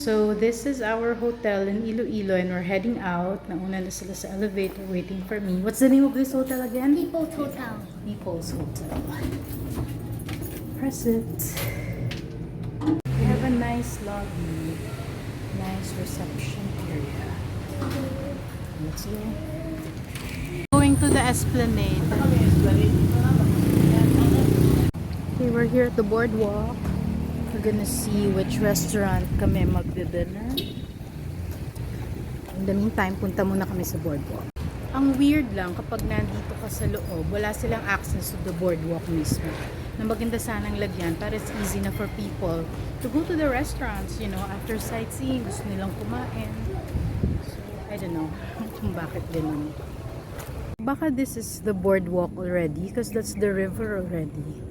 So this is our hotel in Iloilo and we're heading out. Nauna na sila sa elevator waiting for me. What's the name of this hotel again? People's Hotel. People's Hotel. Press it. We have a nice lobby. Nice reception area. Let's go. Going to the Esplanade. Okay, we're here at the boardwalk. We're gonna see which restaurant kami magdi-dinner. In the meantime, punta muna kami sa boardwalk. Ang weird lang kapag nandito ka sa loob, wala silang access to the boardwalk mismo. Na maganda sanang lagyan para it's easy na for people to go to the restaurants, you know, after sightseeing, gusto nilang kumain. So, I don't know kung bakit ganun. Baka this is the boardwalk already because that's the river already.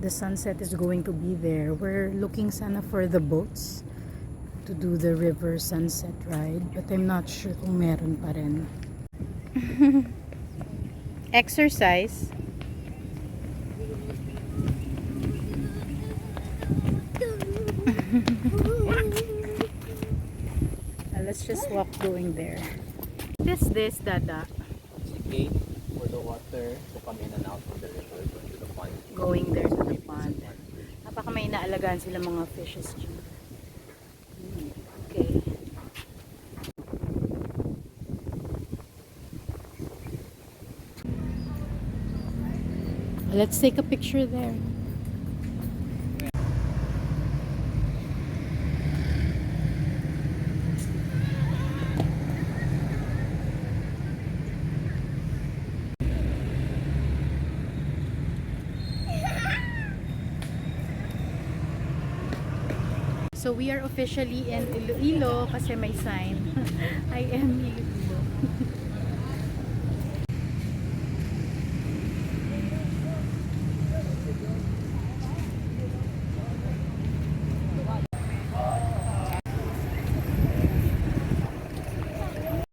The sunset is going to be there. We're looking sana for the boats to do the river sunset ride but I'm not sure kung meron pa rin. Exercise. Uh, let's just walk going there. What is this, Dada? It's a gate for the water to come in and out from the river going to the pond. Going there inaalagaan sila mga fishes dyan. Okay. Let's take a picture there. So we are officially in Iloilo kasi may sign. I am Iloilo.